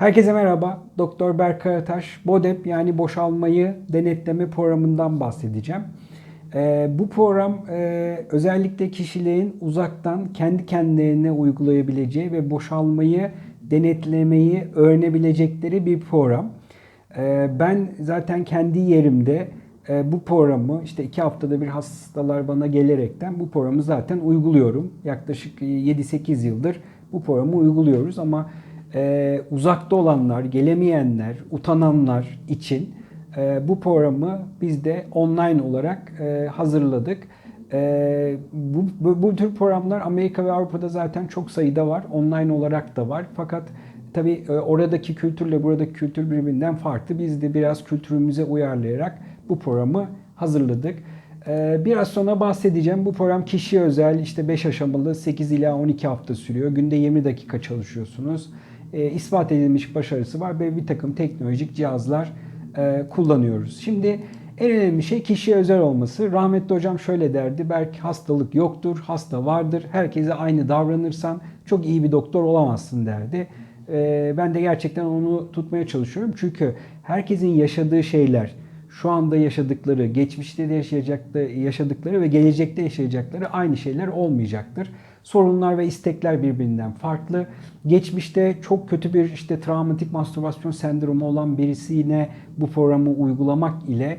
Herkese merhaba. Doktor Berk Karataş, BODEP yani boşalmayı denetleme programından bahsedeceğim. Ee, bu program e, özellikle kişilerin uzaktan kendi kendilerine uygulayabileceği ve boşalmayı denetlemeyi öğrenebilecekleri bir program. Ee, ben zaten kendi yerimde e, bu programı işte iki haftada bir hastalar bana gelerekten bu programı zaten uyguluyorum. Yaklaşık 7-8 yıldır bu programı uyguluyoruz ama e, uzakta olanlar, gelemeyenler, utananlar için e, bu programı biz de online olarak e, hazırladık. E, bu, bu, bu tür programlar Amerika ve Avrupa'da zaten çok sayıda var. Online olarak da var. Fakat tabii e, oradaki kültürle buradaki kültür birbirinden farklı. Biz de biraz kültürümüze uyarlayarak bu programı hazırladık. E, Biraz sonra bahsedeceğim. Bu program kişiye özel işte 5 aşamalı 8 ila 12 hafta sürüyor. Günde 20 dakika çalışıyorsunuz. E, ispat edilmiş başarısı var ve bir takım teknolojik cihazlar e, kullanıyoruz. Şimdi en önemli şey kişiye özel olması. Rahmetli hocam şöyle derdi. Belki hastalık yoktur, hasta vardır. Herkese aynı davranırsan çok iyi bir doktor olamazsın derdi. E, ben de gerçekten onu tutmaya çalışıyorum. Çünkü herkesin yaşadığı şeyler, şu anda yaşadıkları, geçmişte de yaşayacakları, yaşadıkları ve gelecekte yaşayacakları aynı şeyler olmayacaktır. Sorunlar ve istekler birbirinden farklı. Geçmişte çok kötü bir işte travmatik mastürbasyon sendromu olan birisine bu programı uygulamak ile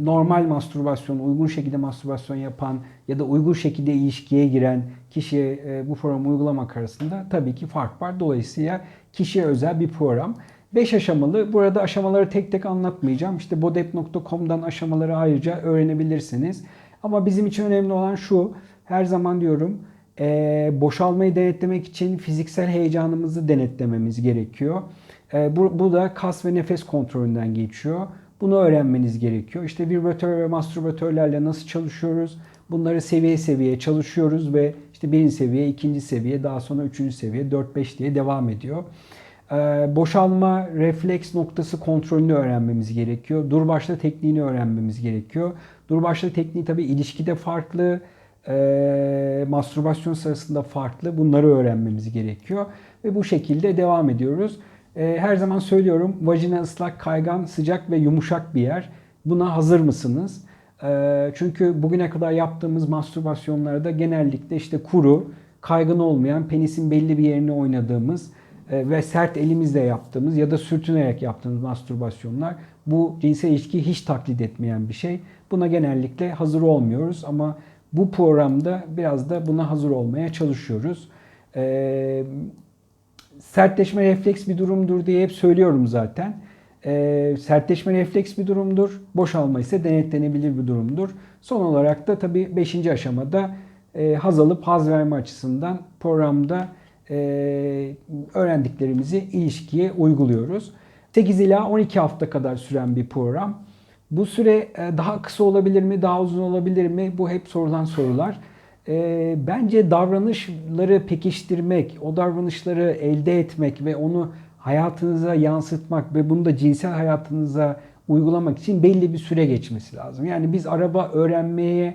normal mastürbasyon, uygun şekilde mastürbasyon yapan ya da uygun şekilde ilişkiye giren kişiye bu programı uygulamak arasında tabii ki fark var. Dolayısıyla kişiye özel bir program. 5 aşamalı. Burada aşamaları tek tek anlatmayacağım. İşte bodep.com'dan aşamaları ayrıca öğrenebilirsiniz. Ama bizim için önemli olan şu. Her zaman diyorum e, boşalmayı denetlemek için fiziksel heyecanımızı denetlememiz gerekiyor. E, bu, bu da kas ve nefes kontrolünden geçiyor. Bunu öğrenmeniz gerekiyor. İşte vibratör ve mastürbatörlerle nasıl çalışıyoruz? Bunları seviye seviye çalışıyoruz ve işte birinci seviye, ikinci seviye, daha sonra üçüncü seviye, 4-5 diye devam ediyor. Ee, boşalma refleks noktası kontrolünü öğrenmemiz gerekiyor. Dur başla tekniğini öğrenmemiz gerekiyor. Dur başla tekniği tabii ilişkide farklı, e, mastürbasyon sırasında farklı. Bunları öğrenmemiz gerekiyor. Ve bu şekilde devam ediyoruz. E, her zaman söylüyorum vajina ıslak, kaygan, sıcak ve yumuşak bir yer. Buna hazır mısınız? E, çünkü bugüne kadar yaptığımız mastürbasyonlarda genellikle işte kuru, kaygın olmayan, penisin belli bir yerini oynadığımız ve sert elimizle yaptığımız ya da sürtünerek yaptığımız mastürbasyonlar bu cinsel ilişkiyi hiç taklit etmeyen bir şey. Buna genellikle hazır olmuyoruz ama bu programda biraz da buna hazır olmaya çalışıyoruz. Ee, sertleşme refleks bir durumdur diye hep söylüyorum zaten. Ee, sertleşme refleks bir durumdur. Boşalma ise denetlenebilir bir durumdur. Son olarak da tabii 5. aşamada e, haz alıp haz verme açısından programda e, öğrendiklerimizi ilişkiye uyguluyoruz. 8 ila 12 hafta kadar süren bir program. Bu süre e, daha kısa olabilir mi, daha uzun olabilir mi? Bu hep sorulan sorular. E, bence davranışları pekiştirmek, o davranışları elde etmek ve onu hayatınıza yansıtmak ve bunu da cinsel hayatınıza uygulamak için belli bir süre geçmesi lazım. Yani biz araba öğrenmeye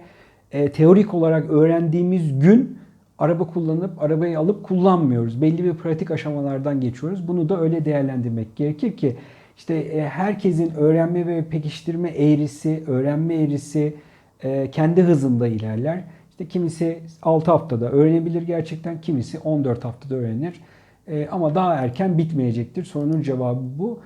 e, teorik olarak öğrendiğimiz gün araba kullanıp arabayı alıp kullanmıyoruz. Belli bir pratik aşamalardan geçiyoruz. Bunu da öyle değerlendirmek gerekir ki işte e, herkesin öğrenme ve pekiştirme eğrisi, öğrenme eğrisi e, kendi hızında ilerler. İşte kimisi 6 haftada öğrenebilir gerçekten, kimisi 14 haftada öğrenir. E, ama daha erken bitmeyecektir. Sorunun cevabı bu.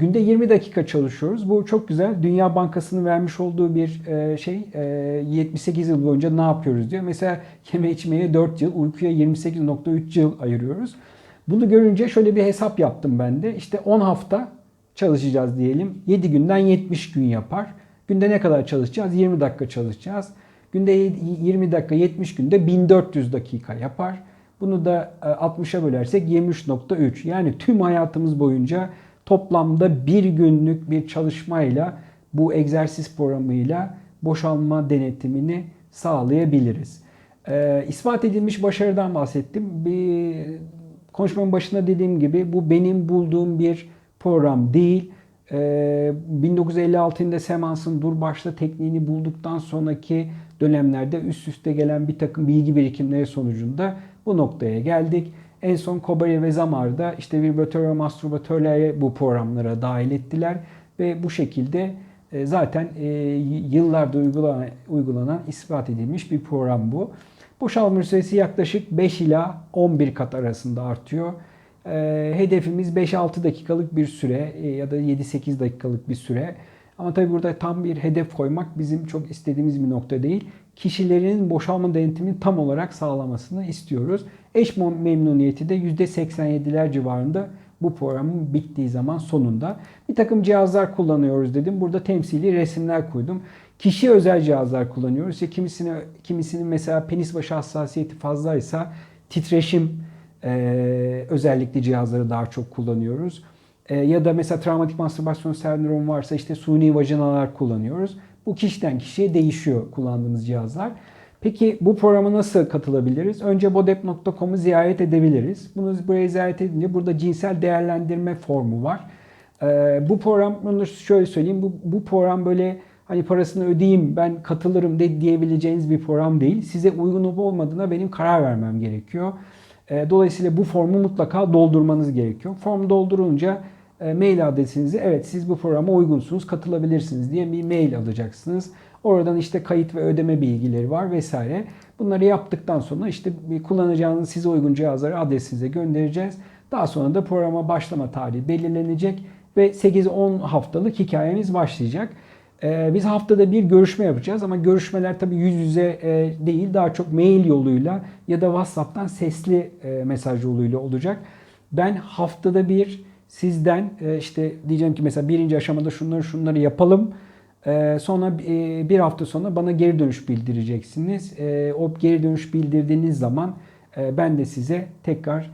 Günde 20 dakika çalışıyoruz. Bu çok güzel. Dünya Bankası'nın vermiş olduğu bir şey. 78 yıl boyunca ne yapıyoruz diyor. Mesela yeme içmeye 4 yıl, uykuya 28.3 yıl ayırıyoruz. Bunu görünce şöyle bir hesap yaptım ben de. İşte 10 hafta çalışacağız diyelim. 7 günden 70 gün yapar. Günde ne kadar çalışacağız? 20 dakika çalışacağız. Günde 20 dakika 70 günde 1400 dakika yapar. Bunu da 60'a bölersek 23.3. Yani tüm hayatımız boyunca toplamda bir günlük bir çalışmayla bu egzersiz programıyla boşalma denetimini sağlayabiliriz. Ee, ispat edilmiş başarıdan bahsettim. Bir konuşmanın başında dediğim gibi bu benim bulduğum bir program değil. Ee, 1956 yılında Semans'ın dur başla tekniğini bulduktan sonraki dönemlerde üst üste gelen bir takım bilgi birikimleri sonucunda bu noktaya geldik. En son Kobari ve Zamar'da işte vibratör ve mastürbatörleri bu programlara dahil ettiler ve bu şekilde e, zaten e, yıllardır uygulanan, uygulanan ispat edilmiş bir program bu. Boşalma süresi yaklaşık 5 ila 11 kat arasında artıyor. E, hedefimiz 5-6 dakikalık bir süre ya da 7-8 dakikalık bir süre. Ama tabii burada tam bir hedef koymak bizim çok istediğimiz bir nokta değil. Kişilerin boşalma denetimini tam olarak sağlamasını istiyoruz. Eş memnuniyeti de %87'ler civarında bu programın bittiği zaman sonunda. Bir takım cihazlar kullanıyoruz dedim. Burada temsili resimler koydum. Kişi özel cihazlar kullanıyoruz. İşte kimisini, kimisinin mesela penis başı hassasiyeti fazlaysa titreşim e, özellikli cihazları daha çok kullanıyoruz. E, ya da mesela travmatik mastürbasyon sendromu varsa işte suni vajinalar kullanıyoruz. Bu kişiden kişiye değişiyor kullandığımız cihazlar. Peki bu programa nasıl katılabiliriz? Önce bodep.com'u ziyaret edebiliriz. Bunu buraya ziyaret edince burada cinsel değerlendirme formu var. Ee, bu program, bunu şöyle söyleyeyim, bu, bu program böyle hani parasını ödeyeyim ben katılırım de diyebileceğiniz bir program değil. Size uygun olup olmadığına benim karar vermem gerekiyor. Ee, dolayısıyla bu formu mutlaka doldurmanız gerekiyor. Form doldurunca e, mail adresinizi evet siz bu programa uygunsunuz katılabilirsiniz diye bir mail alacaksınız. Oradan işte kayıt ve ödeme bilgileri var vesaire. Bunları yaptıktan sonra işte kullanacağınız size uygun cihazları adresinize göndereceğiz. Daha sonra da programa başlama tarihi belirlenecek ve 8-10 haftalık hikayemiz başlayacak. Ee, biz haftada bir görüşme yapacağız ama görüşmeler tabii yüz yüze e, değil daha çok mail yoluyla ya da WhatsApp'tan sesli e, mesaj yoluyla olacak. Ben haftada bir sizden e, işte diyeceğim ki mesela birinci aşamada şunları şunları yapalım. E, sonra e, bir hafta sonra bana geri dönüş bildireceksiniz. O geri dönüş bildirdiğiniz zaman ben de size tekrar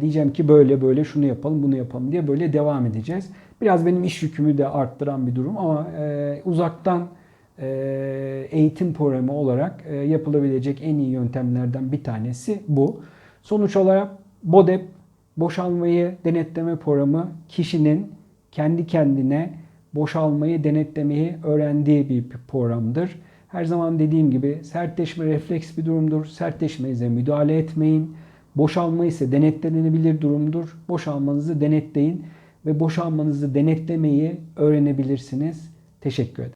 diyeceğim ki böyle böyle şunu yapalım bunu yapalım diye böyle devam edeceğiz. Biraz benim iş yükümü de arttıran bir durum ama uzaktan eğitim programı olarak yapılabilecek en iyi yöntemlerden bir tanesi bu. Sonuç olarak BODEP boşalmayı denetleme programı kişinin kendi kendine boşalmayı denetlemeyi öğrendiği bir programdır. Her zaman dediğim gibi sertleşme refleks bir durumdur. Sertleşmenize müdahale etmeyin. Boşalma ise denetlenebilir durumdur. Boşalmanızı denetleyin ve boşalmanızı denetlemeyi öğrenebilirsiniz. Teşekkür ederim.